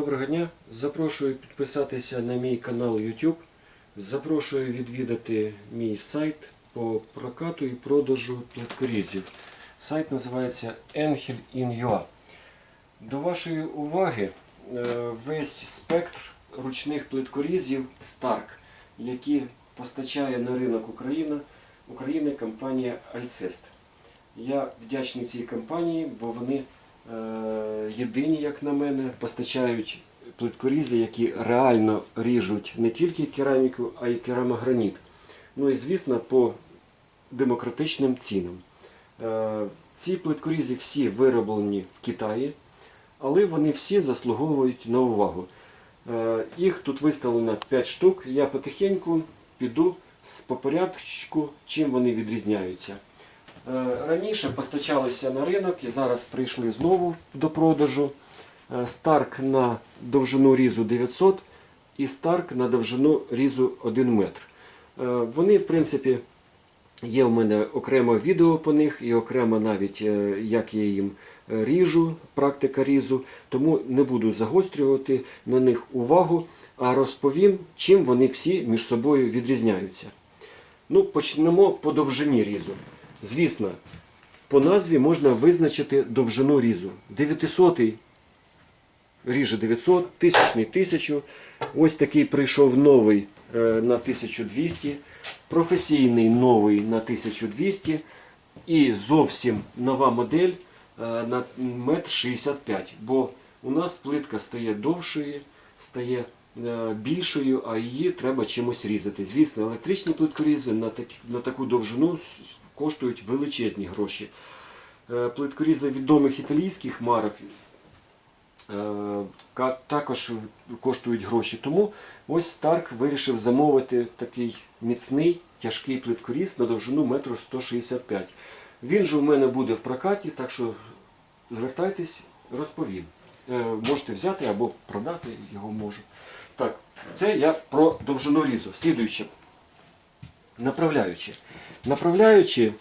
Доброго дня! Запрошую підписатися на мій канал YouTube. Запрошую відвідати мій сайт по прокату і продажу плиткорізів. Сайт називається Angel in До вашої уваги е, весь спектр ручних плиткорізів Stark, які постачає на ринок Україна, України компанія Alcest. Я вдячний цій компанії, бо вони єдині, як на мене, постачають плиткорізи, які реально ріжуть не тільки кераміку, а й керамограніт. Ну і звісно, по демократичним цінам. Е, ці плиткорізи всі вироблені в Китаї, але вони всі заслуговують на увагу. Е, Їх тут виставлено 5 штук. Я потихеньку піду з по порядку, чим вони відрізняються. Е, Раніше постачалися на ринок і зараз прийшли знову до продажу. Е, Старк на довжину різу 900 і Старк на довжину різу 1 метр. Е, Вони, в принципі, є в мене окремо відео по них і окремо навіть як я їм ріжу, практика різу, тому не буду загострювати на них увагу, а розповім, чим вони всі між собою відрізняються. Ну, почнемо по довжині різу. Звісно, по назві можна визначити довжину різу. 900 ріже 900, 1000 1000. Ось такий прийшов новий е, на 1200, професійний новий на 1200 і зовсім нова модель е, на 1,65 м. Бо у нас плитка стає довшою, стає більшою, а її треба чимось різати. Звісно, електричні плиткорізи на, такі, на таку довжину коштують величезні гроші. Е, Плиткорізи відомих італійських марок е, також коштують гроші. Тому ось Старк вирішив замовити такий міцний, тяжкий плиткоріз на довжину 1,165 м. Він же у мене буде в прокаті, так що звертайтесь, розповім. Е, Можете взяти або продати його можу. Так, це я про довжину різу. Слідуюче. Направляючі. Направляючі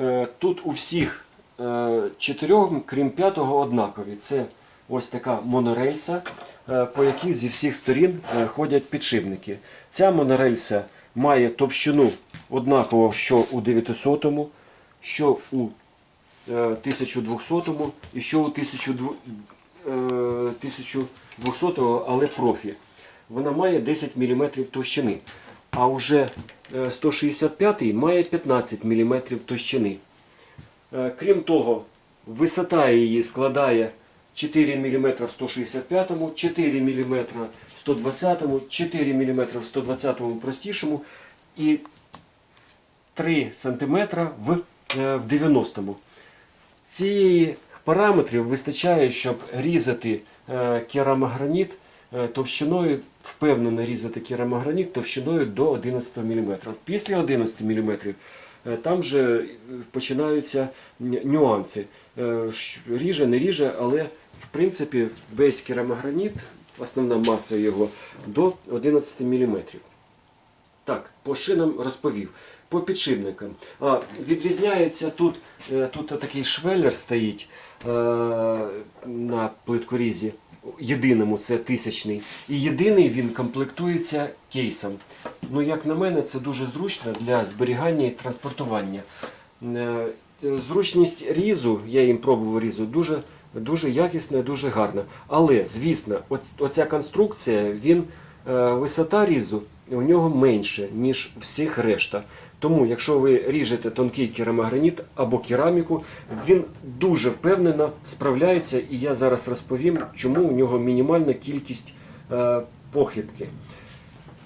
е, тут у всіх е, чотирьох, крім п'ятого, однакові. Це ось така монорельса, е, по якій зі всіх сторін ходять підшипники. Ця монорельса має товщину однаково, що у 900, що у е, 1200 і що у 1200, е, 1200, але профі. Вона має 10 мм товщини. А вже е, 165 має 15 мм товщини. Е, Крім того, висота її складає 4 мм в 165, 4 мм в 120, 4 мм в 120 простішому і 3 см в, е, в 90. Цієї параметрів вистачає, щоб різати е, керамограніт е, товщиною, впевнено різати керамограніт товщиною до 11 мм. Після 11 мм е, там вже е, починаються нюанси. Е, Ріже, не ріже, але в принципі весь керамограніт, основна маса його, до 11 мм. Так, по шинам розповів. По підшипникам. А, відрізняється тут, е, тут такий швеллер стоїть на плиткорізі. Єдиному це тисячний. І єдиний він комплектується кейсом. Ну, як на мене, це дуже зручно для зберігання і транспортування. Е, Зручність різу, я їм пробував різу, дуже, дуже якісна, дуже гарна. Але, звісно, оц- оця конструкція, він, е, висота різу у нього менше, ніж всіх решта. Тому, якщо ви ріжете тонкий керамограніт або кераміку, він дуже впевнено справляється, і я зараз розповім, чому у нього мінімальна кількість е, похибки.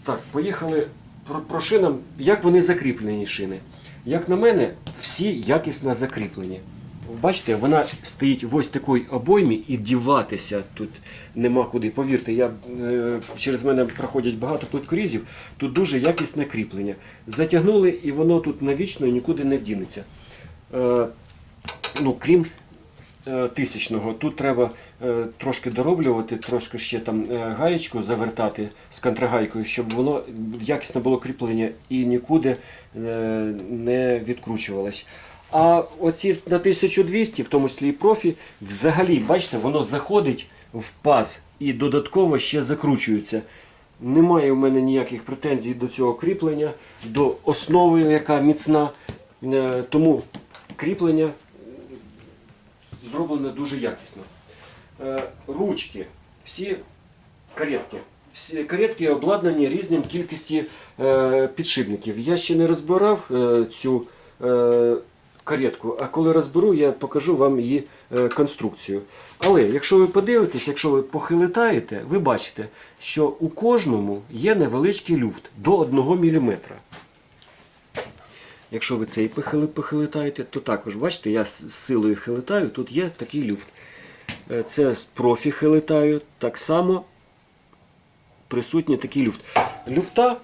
Так, поїхали про, про шинам. Як вони закріплені шини? Як на мене, всі якісно закріплені. Бачите, вона стоїть в ось такій обоймі і діватися тут нема куди. Повірте, я, е, через мене проходять багато плиткорізів, тут дуже якісне кріплення. Затягнули і воно тут навічно нікуди не дінеться. Е, ну, крім е, тисячного. Тут треба трошки дороблювати, трошки ще там гаєчку завертати з контрагайкою, щоб воно якісне було кріплення і нікуди не відкручувалось. А оці на 1200, в тому числі і профі, взагалі, бачите, воно заходить в паз і додатково ще закручуються. Немає у мене ніяких претензій до цього кріплення, до основи, яка міцна. Е, Тому кріплення зроблене дуже якісно. Е, Ручки, всі каретки. Всі каретки обладнані різним кількістю е, підшипників. Я ще не розбирав цю каретку, а коли розберу, я покажу вам її е, конструкцію. Але якщо ви подивитесь, якщо ви похилитаєте, ви бачите, що у кожному є невеличкий люфт до 1 мм. Якщо ви цей похили- похилитаєте, то також бачите, я з силою хилитаю, тут є такий люфт. Е, Це з профі хилитаю, так само присутній такий люфт. Люфта,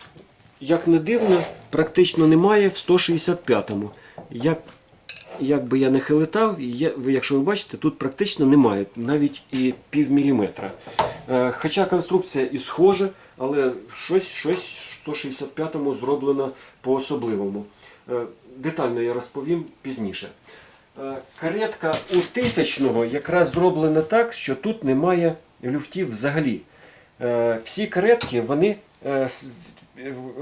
як не дивно, практично немає в 165-му. Як, як би я не хилитав, якщо ви бачите, тут практично немає, навіть і пів міліметра. Е, Хоча конструкція і схожа, але щось, щось 165-му зроблено по-особливому. Е, Детально я розповім пізніше. Е, Каретка у тисячного якраз зроблена так, що тут немає люфтів взагалі. Всі каретки вони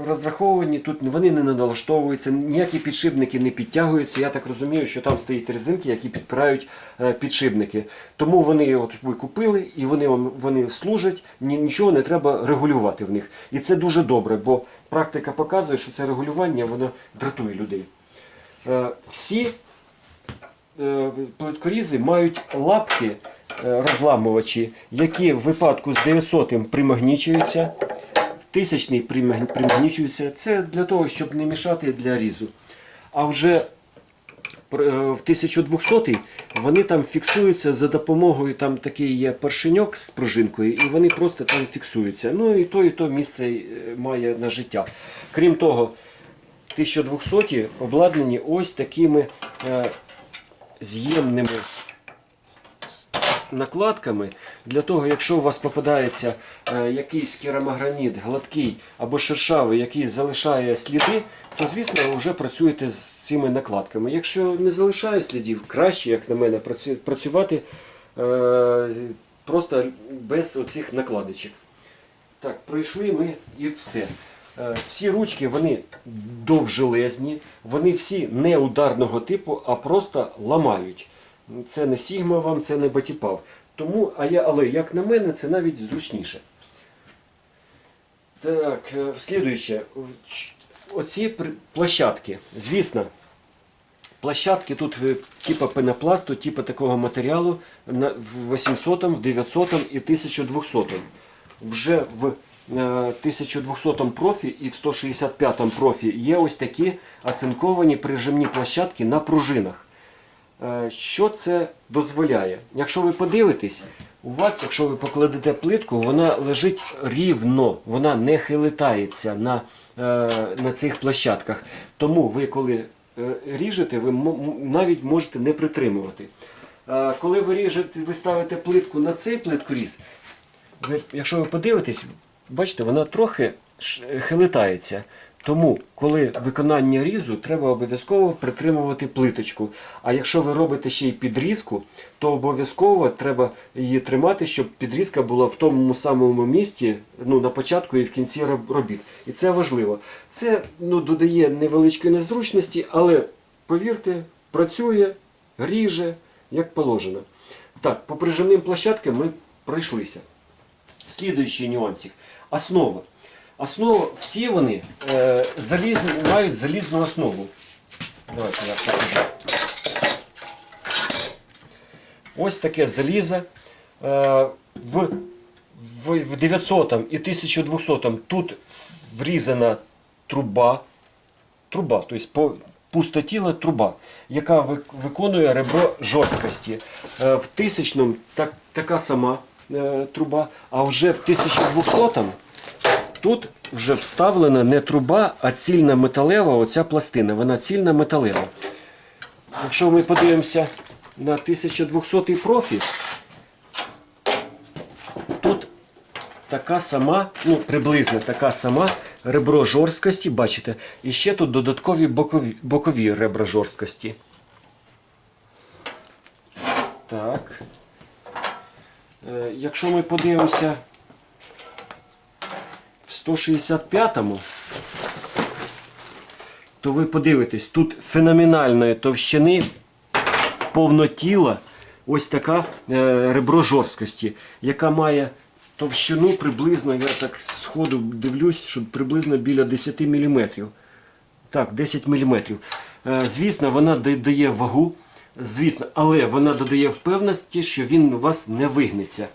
розраховані, тут вони не налаштовуються, ніякі підшипники не підтягуються. Я так розумію, що там стоять резинки, які підпирають е, підшипники. Тому вони його купили і вони, вони служать, нічого не треба регулювати в них. І це дуже добре, бо практика показує, що це регулювання воно дратує людей. Е, Всі е, плиткорізи мають лапки розламувачі, які в випадку з 900 примагнічуються, тисячний примаг- примагнічуються. Це для того, щоб не мішати для різу. А вже е, в 1200 вони там фіксуються за допомогою, там такий є поршеньок з пружинкою, і вони просто там фіксуються. Ну і то, і то місце е, має на життя. Крім того, 1200 обладнані ось такими е, з'ємними накладками для того, якщо у вас попадається е, якийсь керамограніт гладкий або шершавий, який залишає сліди, то звісно вже працюєте з цими накладками. Якщо не залишає слідів, краще, як на мене, працювати е, просто без оцих накладочок. Так, пройшли ми і все. Е, Всі ручки вони довжелезні, вони всі не ударного типу, а просто ламають. Це не Сігма вам, це не Батіпав. Тому, а я, але як на мене, це навіть зручніше. Так, е, слідуюче. Оці площадки. Звісно, площадки тут е, типа пенопласту, типа такого матеріалу в 800, в 900 і 1200. Вже в е, 1200 профі і в 165 профі є ось такі оцинковані прижимні площадки на пружинах. Е, Що це дозволяє? Якщо ви подивитесь, у вас, якщо ви покладете плитку, вона лежить рівно, вона не хилитається на, е, на цих площадках. Тому ви, коли е, ріжете, ви навіть можете не притримувати. Коли ви ріжете, ви ставите плитку на цей плиткоріз, ви, якщо ви подивитесь, бачите, вона трохи хилитається. Тому, коли виконання різу, треба обов'язково притримувати плиточку. А якщо ви робите ще й підрізку, то обов'язково треба її тримати, щоб підрізка була в тому самому місці ну, на початку і в кінці робіт. І це важливо. Це ну, додає невеличкої незручності, але повірте, працює, ріже, як положено. Так, по прижимним площадкам ми пройшлися. Слідуючий нюансик. Основа. Основа, всі вони е, залізні, мають залізну основу. Давайте я покажу. Ось таке залізо. Е, в, в, в 900 і 1200 тут врізана труба, труба, тобто по пустотіла труба, яка виконує ребро жорсткості. Е, В тисячному так, така сама е, труба, а вже в 1200 тут вже вставлена не труба, а цільна металева оця пластина. Вона цільна металева. Якщо ми подивимося на 1200 профі, тут така сама, ну приблизно така сама ребро жорсткості, бачите, і ще тут додаткові бокові, бокові ребра жорсткості. Так. Е, Якщо ми подивимося 165-му, то ви подивитесь, тут феноменальної товщини, повнотіла, ось така е, ребро жорсткості, яка має товщину приблизно, я так сходу дивлюсь, що приблизно біля 10 мм. Так, 10 мм. Звісно, вона дає вагу, звісно, але вона додає впевненості, що він у вас не вигнеться.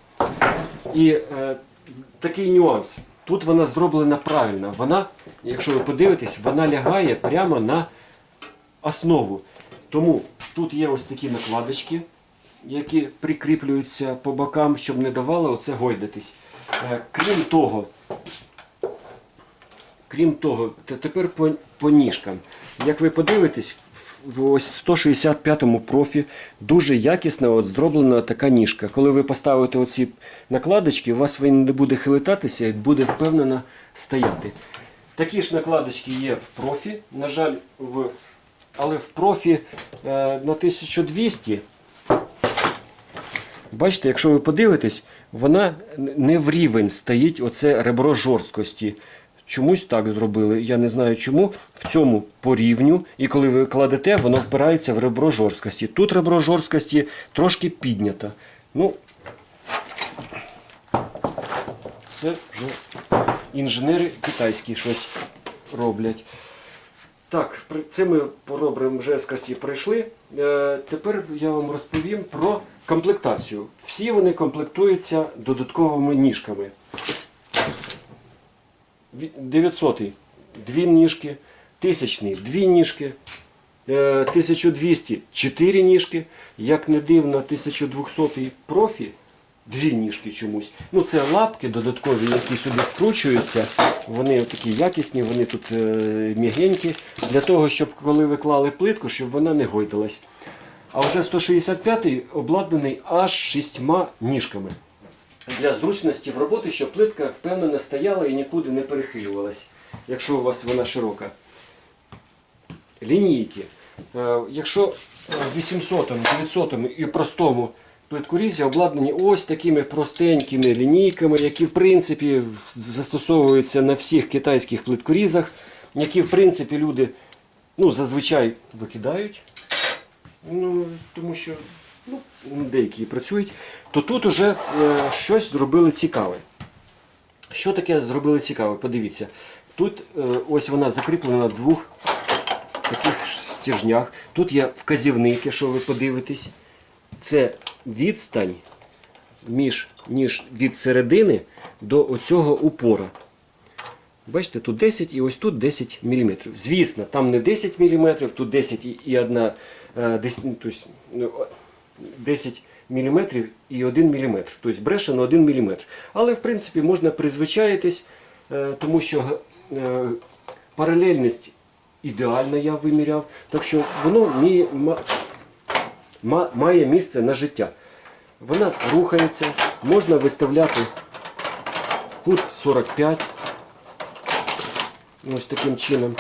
І е, такий нюанс. Тут вона зроблена правильно. Вона, якщо ви подивитесь, вона лягає прямо на основу. Тому тут є ось такі накладочки, які прикріплюються по бокам, щоб не давало оце гойдатись. Е, крім того, Крім того, тепер по, по ніжкам. Як ви подивитесь, в в 165-му профі дуже якісно от зроблена така ніжка. Коли ви поставите оці накладочки, у вас він не буде хилитатися і буде впевнено стояти. Такі ж накладочки є в профі. На жаль, в, але в профі е, на 1200 Бачите, якщо ви подивитесь, вона не в рівень стоїть оце ребро жорсткості. Чомусь так зробили. Я не знаю чому. В цьому по рівню. І коли ви кладете, воно впирається в ребро жорсткості. Тут ребро жорсткості трошки піднято. Ну, це вже інженери китайські щось роблять. Так, це ми по ребрам жорсткості пройшли. Е, тепер я вам розповім про комплектацію. Всі вони комплектуються додатковими ніжками. 900 дві ніжки, 1000 дві ніжки, е, 1200 чотири ніжки, як не дивно, 1200 профі дві ніжки чомусь. Ну це лапки додаткові, які сюди вкручуються. Вони такі якісні, вони тут е, м'ягенькі, для того, щоб коли ви клали плитку, щоб вона не гойдалась. А вже 165-й обладнаний аж шістьма ніжками для зручності в роботі, щоб плитка впевнено стояла і нікуди не перехилювалась, якщо у вас вона широка. Лінійки. Е, Якщо в 800, 900 і простому плиткорізі обладнані ось такими простенькими лінійками, які в принципі застосовуються на всіх китайських плиткорізах, які в принципі люди ну, зазвичай викидають. Ну, тому що ну, деякі працюють, то тут уже е, щось зробили цікаве. Що таке зробили цікаве? Подивіться. Тут е, ось вона закріплена на двох таких стержнях. Тут є вказівник, якщо ви подивитесь. Це відстань між, ніж від середини до оцього упора. Бачите, тут 10 і ось тут 10 мм. Звісно, там не 10 мм, тут 10 і, і одна, е, десь, ну, тобто, ну, о, 10 мм і 1 мм. Тобто бреше на 1 мм. Але в принципі можна призвичаїтись, е, тому що е, паралельність ідеальна я виміряв. Так що воно мі- ма- ма- має місце на життя. Вона рухається, можна виставляти кут 45. Ось таким чином.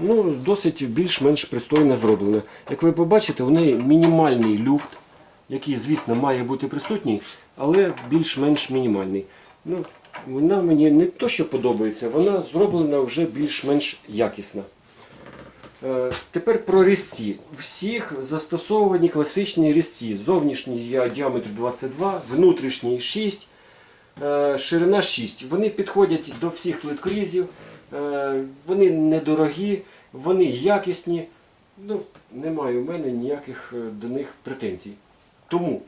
Ну, досить більш-менш пристойно зроблено. Як ви побачите, в неї мінімальний люфт, який, звісно, має бути присутній, але більш-менш мінімальний. Ну, вона мені не то, що подобається, вона зроблена вже більш-менш якісно. Е, Тепер про різці. Всіх застосовані класичні різці. Зовнішній діаметр 22, внутрішній 6, е, ширина 6. Вони підходять до всіх плиткорізів, е, вони недорогі, вони якісні. Ну, немає у мене ніяких до них претензій. Тому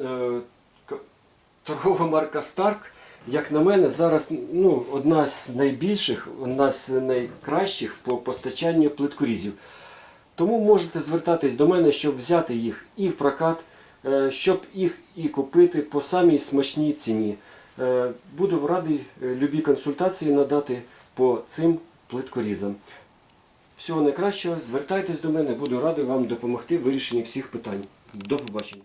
е, торгова марка Stark, як на мене, зараз ну, одна з найбільших, одна з найкращих по постачанню плиткорізів. Тому можете звертатись до мене, щоб взяти їх і в прокат, е, щоб їх і купити по самій смачній ціні. Е, Буду радий е, любі консультації надати по цим плиткорізам. Всього найкращого, звертайтесь до мене, буду радий вам допомогти в вирішенні всіх питань. До побачення.